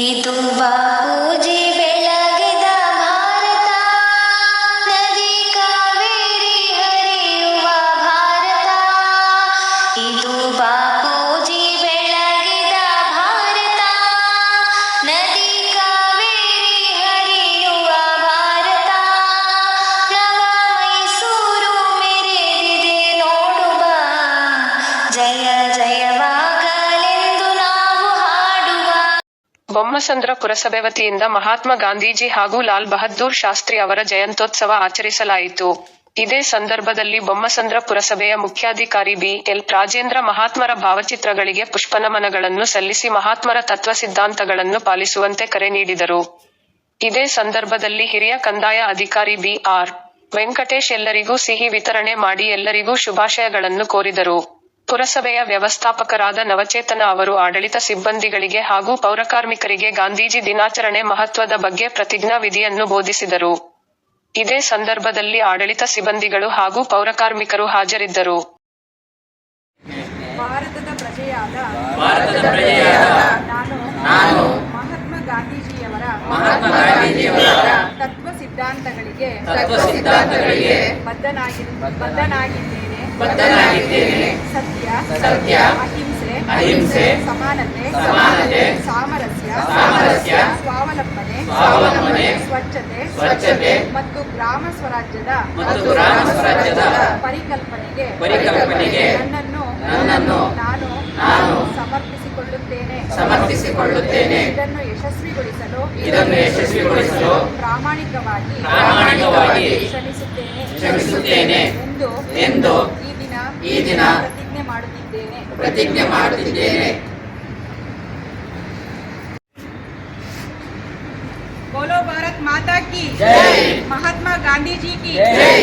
ಇದು ಬಾಪೂಜಿ ಬೆಳಗಿದ ಭಾರತ ನದಿ ಕಾವೇರಿ ಹರಿಯುವ ಭಾರತ ಇದು ಬಾಪೂಜಿ ಬೆಳಗಿದ ಭಾರತ ನದಿ ಕಾವೇರಿ ಹರಿಯುವ ಭಾರತ ನವ ಮೈಸೂರು ಮೆರೆದಿದೆ ನೋಡುವ ಜಯ ಬೊಮ್ಮಸಂದ್ರ ಪುರಸಭೆ ವತಿಯಿಂದ ಮಹಾತ್ಮ ಗಾಂಧೀಜಿ ಹಾಗೂ ಲಾಲ್ ಬಹದ್ದೂರ್ ಶಾಸ್ತ್ರಿ ಅವರ ಜಯಂತೋತ್ಸವ ಆಚರಿಸಲಾಯಿತು. ಇದೇ ಸಂದರ್ಭದಲ್ಲಿ ಬೊಮ್ಮಸಂದ್ರ ಪುರಸಭೆಯ ಮುಖ್ಯಾಧಿಕಾರಿ ಬಿ. ಎಲ್. ರಾಜೇಂದ್ರ ಮಹಾತ್ಮರ ಭಾವಚಿತ್ರಗಳಿಗೆ ಪುಷ್ಪನಮನಗಳನ್ನು ಸಲ್ಲಿಸಿ ಮಹಾತ್ಮರ ತತ್ವ ಸಿದ್ಧಾಂತಗಳನ್ನು ಪಾಲಿಸುವಂತೆ ಕರೆ ನೀಡಿದರು. ಇದೇ ಸಂದರ್ಭದಲ್ಲಿ ಹಿರಿಯ ಕಂದಾಯ ಅಧಿಕಾರಿ ಬಿ. ಆರ್. ವೆಂಕಟೇಶ್ ಎಲ್ಲರಿಗೂ ಸಿಹಿ ವಿತರಣೆ ಮಾಡಿ ಎಲ್ಲರಿಗೂ ಶುಭಾಶಯಗಳನ್ನು ಕೋರಿದರು. ಪುರಸಭೆಯ ವ್ಯವಸ್ಥಾಪಕರಾದ ನವಚೇತನ ಅವರು ಆಡಳಿತ ಸಿಬ್ಬಂದಿಗಳಿಗೆ ಹಾಗೂ ಪೌರಕಾರ್ಮಿಕರಿಗೆ ಗಾಂಧೀಜಿ ದಿನಾಚರಣೆ ಮಹತ್ವದ ಬಗ್ಗೆ ಪ್ರತಿಜ್ಞಾ ವಿಧಿಯನ್ನು ಬೋಧಿಸಿದರು. ಇದೇ ಸಂದರ್ಭದಲ್ಲಿ ಆಡಳಿತ ಸಿಬ್ಬಂದಿಗಳು ಹಾಗೂ ಪೌರಕಾರ್ಮಿಕರು ಹಾಜರಿದ್ದರು. ಭಾರತದ ಪ್ರಜೆಯಾದ ಭಾರತದ ಪ್ರಜೆಯಾದ ನಾನು ನಾನು ಮಹಾತ್ಮ ಗಾಂಧೀಜಿಯವರ ಮಹಾತ್ಮ ಗಾಂಧೀಜಿಯವರ ತತ್ವ ಸಿದ್ಧಾಂತಗಳಿಗೆ ತತ್ವ ಸಿದ್ಧಾಂತಗಳಿಗೆ ಬದ್ಧನಾಗಿ ಬದ್ಧನಾಗಿದ್ದೇನೆ. ಬದ್ಧನಾಗಿದ್ದೇನೆ ಸತ್ಯ ಸತ್ಯ ಅಹಿಂಸೆ ಅಹಿಂಸೆ ಸಮಾನತೆ ಸಮಾನತೆ ಸಾಮರಸ್ಯ ಸಾಮರಸ್ಯ ಸ್ವಾವಲಂಬನೆ ಸ್ವಾವಲಂಬನೆ ಸ್ವಚ್ಛತೆ ಸ್ವಚ್ಛತೆ ಮತ್ತು ಗ್ರಾಮ ಸ್ವರಾಜ್ಯದ ಮತ್ತು ಗ್ರಾಮ ಸ್ವರಾಜ್ಯದ ಪರಿಕಲ್ಪನೆಗೆ ಪರಿಕಲ್ಪನೆಗೆ ನನ್ನನ್ನು ನನ್ನನ್ನು ನಾನು ನಾನು ಸಮರ್ಪಿಸಿಕೊಳ್ಳುತ್ತೇನೆ ಸಮರ್ಪಿಸಿಕೊಳ್ಳುತ್ತೇನೆ ಇದನ್ನು ಯಶಸ್ವಿಗೊಳಿಸಲು ಇದನ್ನು ಯಶಸ್ವಿಗೊಳಿಸಲು ಪ್ರಾಮಾಣಿಕವಾಗಿ ಪ್ರಾಮಾಣಿಕವಾಗಿ ಶ್ರಮಿಸುತ್ತೇನೆ. ಶ್ರಮಿಸುತ್ತೇನೆ. ಎಂದು ಎಂದು ಈ ದಿನ ಈ ದಿನ ಪ್ರತಿಜ್ಞೆ ಮಾಡುತ್ತಿದ್ದೇನೆ ಪ್ರತಿಜ್ಞೆ ಮಾಡುತ್ತಿದ್ದೇನೆ बोलो भारत माता की जय। महात्मा गांधी जी की जय।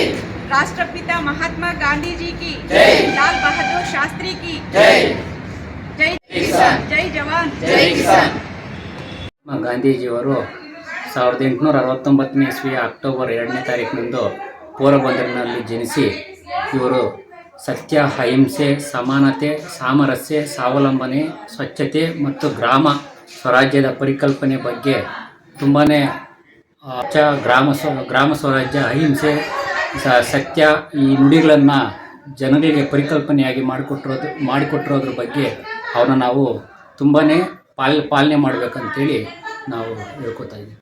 राष्ट्रपिता महात्मा गांधी जी की जय। लाल बहादुर शास्त्री की ಜೈ जय किसान। जय जवान ಜೈ ಕಿಸಾನ್ ಮಹಾತ್ಮ ಗಾಂಧೀಜಿಯವರು ಸಾವಿರದ ಎಂಟುನೂರ ಅರವತ್ತೊಂಬತ್ತನೇ ಇಸ್ವಿಯ ಅಕ್ಟೋಬರ್ ಎರಡನೇ ತಾರೀಕಿನಂದು ಪೋರಬಂದರಿನಲ್ಲಿ ಜನಿಸಿ ಇವರು ಸತ್ಯ, ಅಹಿಂಸೆ, ಸಮಾನತೆ, ಸಾಮರಸ್ಯ, ಸ್ವಾವಲಂಬನೆ, ಸ್ವಚ್ಛತೆ ಮತ್ತು ಗ್ರಾಮ ಸ್ವರಾಜ್ಯದ ಪರಿಕಲ್ಪನೆ ಬಗ್ಗೆ ತುಂಬಾ ಚ ಗ್ರಾಮ ಸ್ವ, ಗ್ರಾಮ ಸ್ವರಾಜ್ಯ, ಅಹಿಂಸೆ ಸತ್ಯ ಈ ನುಡಿಗಳನ್ನು ಜನಗಳಿಗೆ ಪರಿಕಲ್ಪನೆಯಾಗಿ ಮಾಡಿಕೊಟ್ಟಿರೋದು, ಮಾಡಿಕೊಟ್ಟಿರೋದ್ರ ಬಗ್ಗೆ ಅವನ್ನ ನಾವು ತುಂಬಾ ಪಾಲ್, ಪಾಲನೆ ಮಾಡಬೇಕಂತೇಳಿ ನಾವು ಹೇಳ್ಕೊತಾ ಇದ್ದೀವಿ.